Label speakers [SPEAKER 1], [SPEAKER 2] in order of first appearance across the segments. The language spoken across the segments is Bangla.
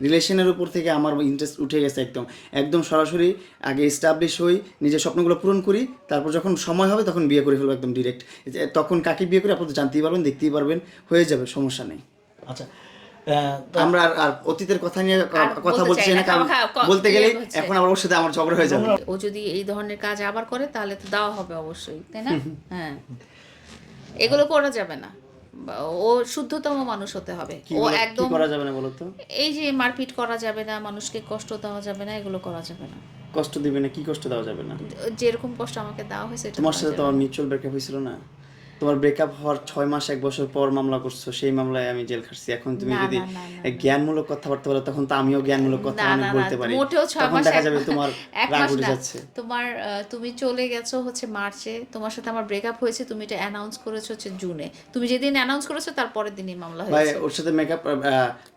[SPEAKER 1] রিলেশনের উপর থেকে আমার ইন্টারেস্ট উঠে গেছে একদম। একদম সরাসরি আগে এস্টাবলিশ হই নিজের স্বপ্নগুলো পূরণ করি তারপর যখন সময় হবে তখন বিয়ে করে ফেলব একদম ডিরেক্ট তখন কাকে বিয়ে করে আপনারা জানতেই পারবেন দেখতেই পারবেন হয়ে যাবে সমস্যা নেই।
[SPEAKER 2] আচ্ছা
[SPEAKER 1] আমরা আর অতীতের কথা নিয়ে কথা বলছি না কারণ বলতে
[SPEAKER 3] গেলে
[SPEAKER 1] এখন আবার ওর সাথে আমার ঝগড়া হয়ে যাবে।
[SPEAKER 3] ও যদি এই ধরনের কাজ আবার করে তাহলে তো দেওয়া হবে অবশ্যই তাই না? হ্যাঁ। এগুলো করা যাবে না। ও শুদ্ধতম মানুষ হতে হবে। ও একদম
[SPEAKER 1] করা যাবে না বলো তো?
[SPEAKER 3] এই যে মারপিট করা যাবে না মানুষকে কষ্ট দেওয়া যাবে না এগুলো করা যাবে না।
[SPEAKER 1] কষ্ট দিবে না কি কষ্ট দেওয়া যাবে না?
[SPEAKER 3] যেরকম কষ্ট আমাকে দেওয়া হয়েছে
[SPEAKER 1] তোমার সাথে তো মিউচুয়াল ব্রেকআপ হয়েছিল না? তোমার ব্রেকআপ হওয়ার ছয় মাস এক বছর পর মামলা করছ সেই মামলায় আমি জেল খাটছি। এখন তুমি যদি জ্ঞানমূলক কথাবার্তা বলো তখন তো আমিও জ্ঞানমূলক কথা অনেক বলতে পারি।
[SPEAKER 3] মোটেও ছয়
[SPEAKER 1] তখন
[SPEAKER 3] মাস
[SPEAKER 1] দেখা যাবে তোমার রাগ উঠে যাচ্ছে।
[SPEAKER 3] তোমার তুমি চলে গেছো হচ্ছে মার্চে তোমার সাথে আমার ব্রেকআপ হয়েছে তুমি এটা অ্যানাউন্স করেছ হচ্ছে জুনে। তুমি যেদিন অ্যানাউন্স করেছ তার পরের দিনই মামলা হয়েছে।
[SPEAKER 1] ভাই ওর সাথে মেকআপ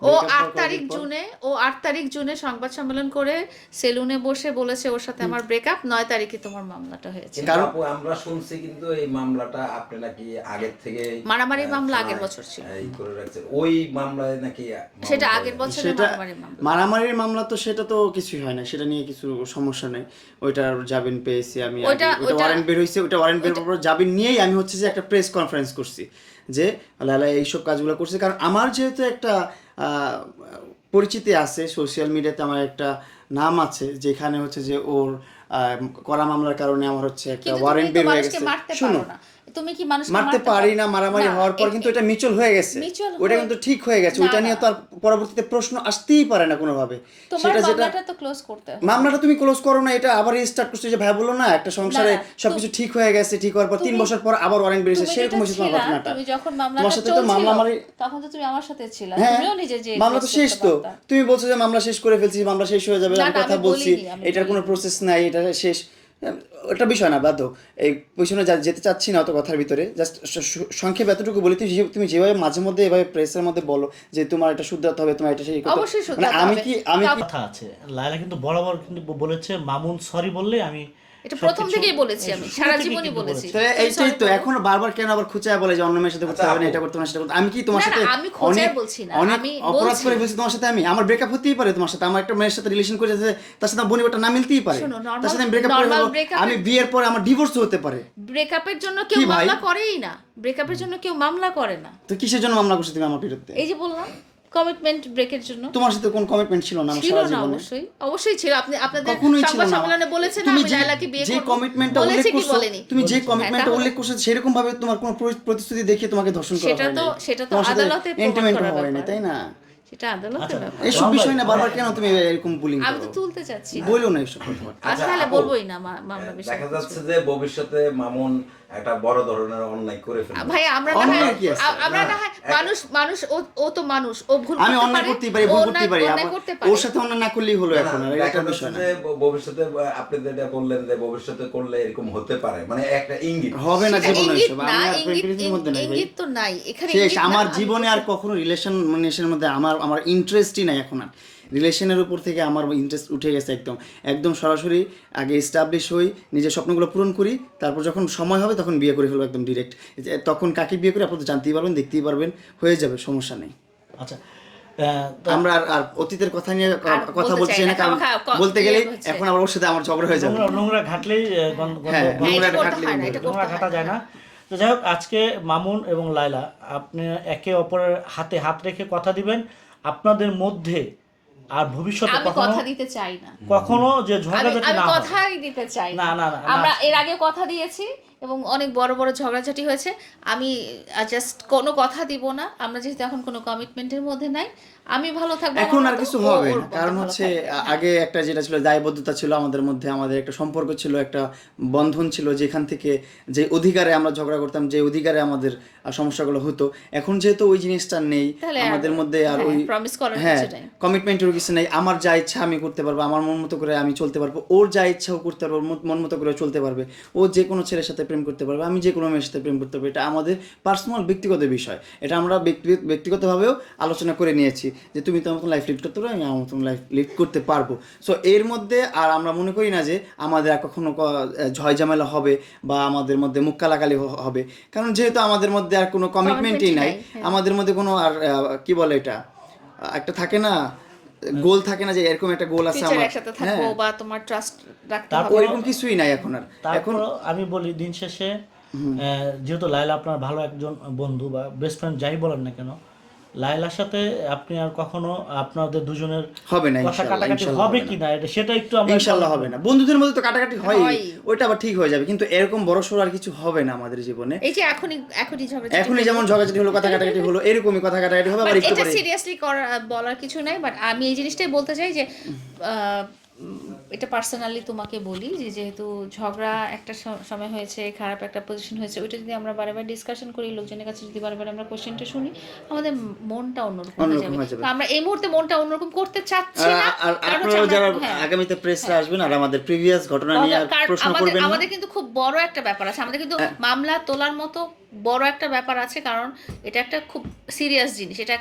[SPEAKER 3] ও আট তারিখ জুনে ও আট তারিখ জুনে সংবাদ সম্মেলন করে সেলুনে বসে বলেছে ওর সাথে আমার ব্রেকআপ নয় তারিখে তোমার মামলাটা হয়েছে।
[SPEAKER 4] কিন্তু
[SPEAKER 1] কারণ-
[SPEAKER 4] আমরা শুনছি কিন্তু এই মামলাটা আপনি নাকি আগের থেকে
[SPEAKER 3] মারামারি মামলা আগের বছর ছিল।
[SPEAKER 4] এই করে রাখছেন ওই মামলায় নাকি
[SPEAKER 3] সেটা আগের। বছরে
[SPEAKER 1] সেটা মারামারির মামলা। তো সেটা তো কিছুই হয় না সেটা নিয়ে কিছু সমস্যা নেই। ওইটার জামিন পেয়েছি আমি
[SPEAKER 3] ওইটা-
[SPEAKER 1] ওইটা
[SPEAKER 3] ওইটা-
[SPEAKER 1] ওয়ারেন্ট বের হয়েছে ওইটা ওয়ারেন্ট বের পর জামিন নিয়েই আমি হচ্ছে যে একটা প্রেস কনফারেন্স করছি যে লালা এইসব কাজগুলো করছে। কারণ আমার যেহেতু একটা আহ, পরিচিতি আছে সোশ্যাল মিডিয়াতে আমার একটা নাম আছে যেখানে হচ্ছে যে ওর আহ, করা মামলার কারণে আমার হচ্ছে একটা ওয়ারেন্ট বের হয়ে গেছে। শুনো
[SPEAKER 3] তুমি কি মানুষকে
[SPEAKER 1] মারতে পারি না মারামারি হওয়ার পর কিন্তু এটা মিচল হয়ে গেছে। ওটা কিন্তু ঠিক হয়ে গেছে।
[SPEAKER 3] না,
[SPEAKER 1] ওইটা নিয়ে তো আর পরবর্তীতে প্রশ্ন আসতেই পারে না কোনোভাবে।
[SPEAKER 3] তোমার
[SPEAKER 1] সেটা যেটা
[SPEAKER 3] তো ক্লোজ করতে হবে।
[SPEAKER 1] মামলাটা তুমি ক্লোজ করো না এটা আবার স্টার্ট করছ যে ভাই বলল না একটা সংসারে সবকিছু ঠিক হয়ে গেছে ঠিক হওয়ার পর তিন বছর পর আবার ওয়ারেন্ট বেরিয়েছে। সেরকম হয়েছে তোমার ঘটনাটা।
[SPEAKER 3] তুমি যখন
[SPEAKER 1] তোমার
[SPEAKER 3] মামলাটা
[SPEAKER 1] সাথে তো মামলা মারি
[SPEAKER 3] তখন তো তুমি আমার সাথে ছিলা।
[SPEAKER 1] হ্যাঁ
[SPEAKER 3] তুমিও নিজে যে
[SPEAKER 1] মামলা তো শেষ তো। তুমি বলছো যে মামলা শেষ করে ফেলছি মামলা শেষ হয়ে যাবে কথা বলছি এটার কোনো প্রসেস নাই এটা শেষ। ওটা বিষয় না বাদ এই পিছনে যেতে চাচ্ছি না অত কথার ভিতরে। জাস্ট সংক্ষেপে এতটুকু বলি তুমি তুমি যেভাবে মাঝে মধ্যে এভাবে প্রেসের মধ্যে বলো যে তোমার এটা শুদ্ধতে হবে তোমার এটা সেই
[SPEAKER 3] অবশ্যই
[SPEAKER 1] মানে আমি কি আমি
[SPEAKER 2] কথা আছে। লাইলা কিন্তু বরাবর কিন্তু বলেছে মামুন সরি বললে আমি
[SPEAKER 3] এটা প্রথম থেকেই বলেছি আমি সারা জীবনই বলেছি।
[SPEAKER 1] তাহলে এইটাই তো এখন বারবার কেন আবার খুঁচায় বলে যে অন্য মেয়ের সাথে করতে
[SPEAKER 4] আচ্ছা,
[SPEAKER 1] হবে না এটা করতে হবে না, সেটা করতে আমি কি তোমার সাথে
[SPEAKER 3] আমি খোঁচায় বলছি না, আমি
[SPEAKER 1] অপরাধ করে বলছি তোমার সাথে। আমি আমার ব্রেকআপ হতেই পারে তোমার সাথে আমার একটা মেয়ের সাথে রিলেশন করে যে তার সাথে আমার না মিলতেই পারে। তার সাথে আমি ব্রেকআপ করে আমি বিয়ের পরে আমার ডিভোর্স হতে পারে।
[SPEAKER 3] ব্রেকআপের জন্য কেউ মামলা করেই না। ব্রেকআপের জন্য কেউ মামলা করে না।
[SPEAKER 1] তো কিসের জন্য মামলা করছ তুমি আমার বিরুদ্ধে?
[SPEAKER 3] এই যে বললাম কমিটমেন্ট ব্রেকের জন্য।
[SPEAKER 1] তোমার সাথে কোন কমিটমেন্ট ছিল না
[SPEAKER 3] ছিল না অবশ্যই। অবশ্যই ছিল। আপনি আপনাদের সংবাদ সম্মেলনে বলেছেন আমি লাইলাকে বিয়ে
[SPEAKER 1] যে কমিটমেন্টটা উল্লেখ করছ তুমি যে
[SPEAKER 3] হ্যাঁ,
[SPEAKER 1] কমিটমেন্টটা উল্লেখ করছ সেরকম ভাবে তোমার কোনো প্রতিশ্রুতি দেখিয়ে তোমাকে ধর্ষণ করা
[SPEAKER 3] সেটা তো- সেটা তো আদালতে প্রমাণ করা
[SPEAKER 1] তাই না?
[SPEAKER 3] সেটা আদালতের
[SPEAKER 2] আচ্ছা,
[SPEAKER 3] ব্যাপার।
[SPEAKER 1] এইসব বিষয় না বারবার কেন তুমি এরকম বুলিং
[SPEAKER 3] আমি তো তুলতে চাচ্ছি
[SPEAKER 1] বলো না এইসব কথা।
[SPEAKER 3] আচ্ছা
[SPEAKER 4] আচ্ছা,
[SPEAKER 3] তাহলে বলবোই না মামলা বিষয়
[SPEAKER 4] দেখা যাচ্ছে যে ভবিষ্যতে মামুন একটা বড় ধরনের অন্যায় করে ফেলবে।
[SPEAKER 3] ভাই আমরা না হয় আমরা না হয় মানুষ মানুষ ও তো মানুষ ও ভুল
[SPEAKER 1] আমি অন্যায়
[SPEAKER 3] পারে,
[SPEAKER 1] করতেই পারি ভুল
[SPEAKER 3] করতে পারে।
[SPEAKER 1] ওর সাথে অন্যায় না করলেই হলো এখন আর এটা বিষয় না।
[SPEAKER 4] ভবিষ্যতে আপনি যেটা বললেন যে ভবিষ্যতে করলে এরকম হতে পারে মানে একটা ইঙ্গিত।
[SPEAKER 1] হবে না জীবনে এসব
[SPEAKER 3] না,
[SPEAKER 1] আমি আর
[SPEAKER 3] ইঙ্গিত- তো নাই এখানে
[SPEAKER 1] শেষ আমার জীবনে আর কখনো রিলেশন রিলেশনের মধ্যে আমার আমার ইন্টারেস্টই নাই এখন আর। রিলেশনের উপর থেকে আমার ইন্টারেস্ট উঠে গেছে একদম। একদম সরাসরি আগে এস্টাবলিশ হই নিজের স্বপ্নগুলো পূরণ করি তারপর যখন সময় হবে তখন বিয়ে করে ফেলব একদম ডিরেক্ট তখন কাকে বিয়ে করে আপনারা জানতেই পারবেন দেখতেই পারবেন হয়ে যাবে সমস্যা নেই।
[SPEAKER 2] আচ্ছা
[SPEAKER 1] আমরা আর অতীতের কথা নিয়ে কথা বলছি না কারণ বলতে
[SPEAKER 3] ইয়ে হচ্ছে।
[SPEAKER 1] এখন আবার ওর সাথে আমার ঝগড়া হয়ে যাবে।
[SPEAKER 2] নোংরা ঘাটলেই
[SPEAKER 1] নোংরা ঘাটলেই
[SPEAKER 3] হয়
[SPEAKER 2] ঘাটা যায় না। তো যাই হোক আজকে মামুন এবং লায়লা আপনি একে অপরের হাতে হাত রেখে কথা দিবেন। আপনাদের মধ্যে আর ভবিষ্যতে
[SPEAKER 3] আমি কথা দিতে চাই না।
[SPEAKER 2] কখনো যে ঝগড়া যাতে না হয়।
[SPEAKER 3] কথাই দিতে চাই
[SPEAKER 2] না, না, না।
[SPEAKER 3] আমরা এর আগে কথা দিয়েছি এবং অনেক বড় বড় ঝগড়াঝাটি হয়েছে। আমি জাস্ট কোনো কথা দিব না। আমরা যেহেতু এখন কোনো কমিটমেন্টের মধ্যে নাই আমি ভালো থাকব
[SPEAKER 1] এখন আর কিছু হবে না। কারণ হচ্ছে আগে একটা যেটা ছিল দায়বদ্ধতা ছিল আমাদের মধ্যে আমাদের একটা সম্পর্ক ছিল একটা বন্ধন ছিল যেখান থেকে যে অধিকারে আমরা ঝগড়া করতাম যে অধিকারে আমাদের সমস্যাগুলো হতো। এখন যেহেতু ওই জিনিসটা নেই আমাদের মধ্যে আর
[SPEAKER 3] হ্যাঁ,
[SPEAKER 1] ওই
[SPEAKER 3] promise করার
[SPEAKER 1] হ্যাঁ
[SPEAKER 3] কিছু নেই।
[SPEAKER 1] কমিটমেন্টের কিছু নেই। আমার যা ইচ্ছা আমি করতে পারব আমার মন মতো করে আমি চলতে পারব ওর যা ইচ্ছা ও করতে পারব মন মতো করে চলতে পারবে। ও যে কোনো ছেলের সাথে প্রেম করতে পারবে আমি যে কোনো মেয়ের সাথে প্রেম করতে পারব এটা আমাদের পার্সোনাল ব্যক্তিগত বিষয়। এটা আমরা ব্যক্তি- ব্যক্তিগতভাবেও আলোচনা করে নিয়েছি যে তুমি তোমার মতন লাইফ লিড করতে পারো আমি আমার মতন লাইফ লিড করতে পারব। সো এর মধ্যে আর আমরা মনে করি না যে আমাদের আর কখনো ঝয় ঝামেলা হবে বা আমাদের মধ্যে মুখ কালাকালি হবে। কারণ যেহেতু আমাদের মধ্যে আর কোনো কমিটমেন্টই নাই
[SPEAKER 3] নাই, হ্যাঁ।
[SPEAKER 1] আমাদের মধ্যে কোনো আর কি বলে এটা? একটা থাকে না গোল থাকে না যে এরকম একটা গোল আছে আমার।
[SPEAKER 3] একসাথে থাকব
[SPEAKER 1] হ্যাঁ।
[SPEAKER 3] বা তোমার ট্রাস্ট রাখতে
[SPEAKER 2] তারপর-
[SPEAKER 3] হবে।
[SPEAKER 1] ওইরকম কিছুই নাই এখন আর। এখন
[SPEAKER 2] আমি বলি দিন শেষে আহ, যেহেতু লাইলা আপনার ভালো একজন বন্ধু বা বেস্ট ফ্রেন্ড যাই বলেন না কেন লাইলার সাথে আপনি আর কখনো আপনাদের দুজনের
[SPEAKER 1] হবে না
[SPEAKER 2] কথা কাটাকাটি হবে কি
[SPEAKER 1] না।
[SPEAKER 2] এটা সেটা একটু আমরা
[SPEAKER 1] ইনশাআল্লাহ হবে না। বন্ধুদের মধ্যে তো কাটাকাটি হয়। ওইটা আবার ঠিক হয়ে যাবে। কিন্তু এরকম বড় সড় আর কিছু হবে না আমাদের জীবনে।
[SPEAKER 3] এই যে এখনই এখনই ঝগড়া
[SPEAKER 1] এখনই যেমন ঝগড়াঝাটি হলো কথা কাটাকাটি হলো এরকমই কথা কাটাকাটি হবে আবার একটু
[SPEAKER 3] এটা সিরিয়াসলি বলার কিছু নাই বাট আমি এই জিনিসটাই বলতে চাই যে এটা পার্সোনালি তোমাকে বলি যে যেহেতু ঝগড়া একটা সময় হয়েছে খারাপ একটা পজিশন হয়েছে ওইটা যদি আমরা বারবার ডিসকাশন করি লোকজনের কাছে যদি বারবার আমরা কোশ্চেনটা শুনি আমাদের মনটা অন্যরকম হয়ে যাবে। তো আমরা এই মুহূর্তে মনটা অন্যরকম করতে চাচ্ছি না
[SPEAKER 1] আর- আপনারা যারা
[SPEAKER 3] হ্যাঁ।
[SPEAKER 1] আগামীতে প্রেসে আসবেন আর আমাদের প্রিভিয়াস ঘটনা নিয়ে আর প্রশ্ন করবেন
[SPEAKER 3] আমাদের কিন্তু খুব বড় একটা ব্যাপার আছে। আমাদের কিন্তু মামলা তোলার মতো বড় একটা ব্যাপার আছে, কারণ এটা একটা খুব সিরিয়াস জিনিস। এটা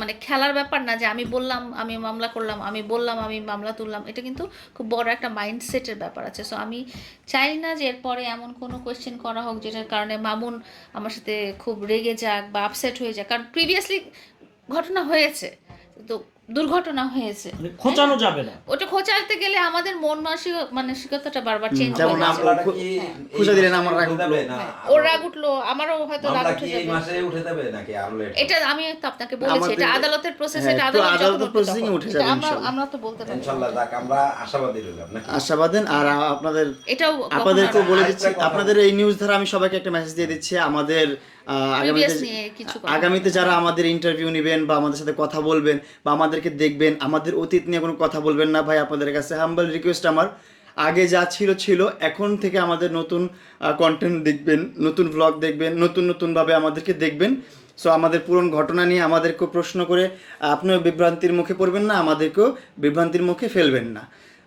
[SPEAKER 3] মানে খেলার ব্যাপার না যে আমি বললাম, আমি মামলা করলাম, আমি বললাম, আমি মামলা তুললাম। এটা কিন্তু খুব বড় একটা মাইন্ডসেটের ব্যাপার আছে। সো আমি চাই না যে এরপরে এমন কোনো কোয়েশ্চেন করা হোক যেটার কারণে মামুন আমার সাথে খুব রেগে যাক বা আপসেট হয়ে যাক। কারণ প্রিভিয়াসলি ঘটনা হয়েছে। তো দুর্ঘটনা হয়েছে।
[SPEAKER 2] মানে খোঁচানো যাবে না।
[SPEAKER 3] ওটা খোঁচাতে গেলে আমাদের মন মানসিক মানসিকতাটা বারবার চেঞ্জ
[SPEAKER 1] যেমন
[SPEAKER 3] হয়ে
[SPEAKER 1] আমরা-
[SPEAKER 4] কি
[SPEAKER 1] খুঁজে
[SPEAKER 4] এই
[SPEAKER 1] দিলেন আমার রাগ
[SPEAKER 4] উঠে
[SPEAKER 1] উঠল।
[SPEAKER 4] না?
[SPEAKER 3] ওর রাগ উঠল আমারও হয়তো রাগ উঠে
[SPEAKER 4] কি এই
[SPEAKER 3] যাবে।
[SPEAKER 4] মাসে উঠে যাবে নাকি আরও লেট
[SPEAKER 3] এটা আমি তো আপনাকে বলেছি এটা আদালতের প্রসেস
[SPEAKER 1] হ্যাঁ,
[SPEAKER 3] এটা
[SPEAKER 1] আদালতের এ উঠে যাবে
[SPEAKER 3] আমরা
[SPEAKER 1] ইনশাল্লাহ।
[SPEAKER 3] আমরা তো বলতে পারি।
[SPEAKER 4] ইনশাআল্লাহ যাক আমরা আশাবাদী রইলাম নাকি?
[SPEAKER 1] আশাবাদেন আর আপনাদের
[SPEAKER 3] এটাও
[SPEAKER 1] আপনাদেরকেও
[SPEAKER 3] কখনো
[SPEAKER 1] বলে দিচ্ছি আপনাদের এই নিউজ দ্বারা আমি সবাইকে একটা মেসেজ দিয়ে দিচ্ছি। আমাদের আগামীতে যারা আমাদের ইন্টারভিউ নেবেন বা আমাদের সাথে কথা বলবেন বা আমাদেরকে দেখবেন আমাদের অতীত নিয়ে কোনো কথা বলবেন না ভাই আপনাদের কাছে হাম্বল রিকোয়েস্ট আমার। আগে যা ছিল ছিল। এখন থেকে আমাদের নতুন কন্টেন্ট দেখবেন নতুন ব্লগ দেখবেন নতুন নতুনভাবে আমাদেরকে দেখবেন। সো আমাদের পুরন ঘটনা নিয়ে আমাদেরকেও প্রশ্ন করে আপনিও বিভ্রান্তির মুখে পড়বেন না আমাদেরকেও বিভ্রান্তির মুখে ফেলবেন না।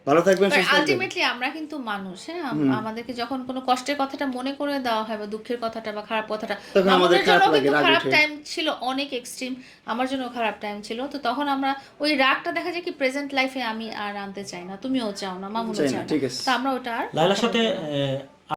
[SPEAKER 1] ভালো থাকবেন
[SPEAKER 3] আলটিমেটলি আমরা কিন্তু মানুষ হ্যাঁ? আমাদেরকে যখন কোনো কষ্টের কথাটা মনে করে দেওয়া হয় বা দুঃখের কথাটা বা খারাপ কথাটা
[SPEAKER 1] আমাদের খারাপ
[SPEAKER 3] জন্য কিন্তু খারাপ টাইম ছিল অনেক এক্সট্রিম আমার জন্য খারাপ টাইম ছিল। তো তখন আমরা ওই রাগটা দেখা যায় কি প্রেজেন্ট লাইফে আমি আর আনতে চাই না তুমিও চাও না মামুনও চাও না। তো আমরা ওটা আর
[SPEAKER 2] লাইলার সাথে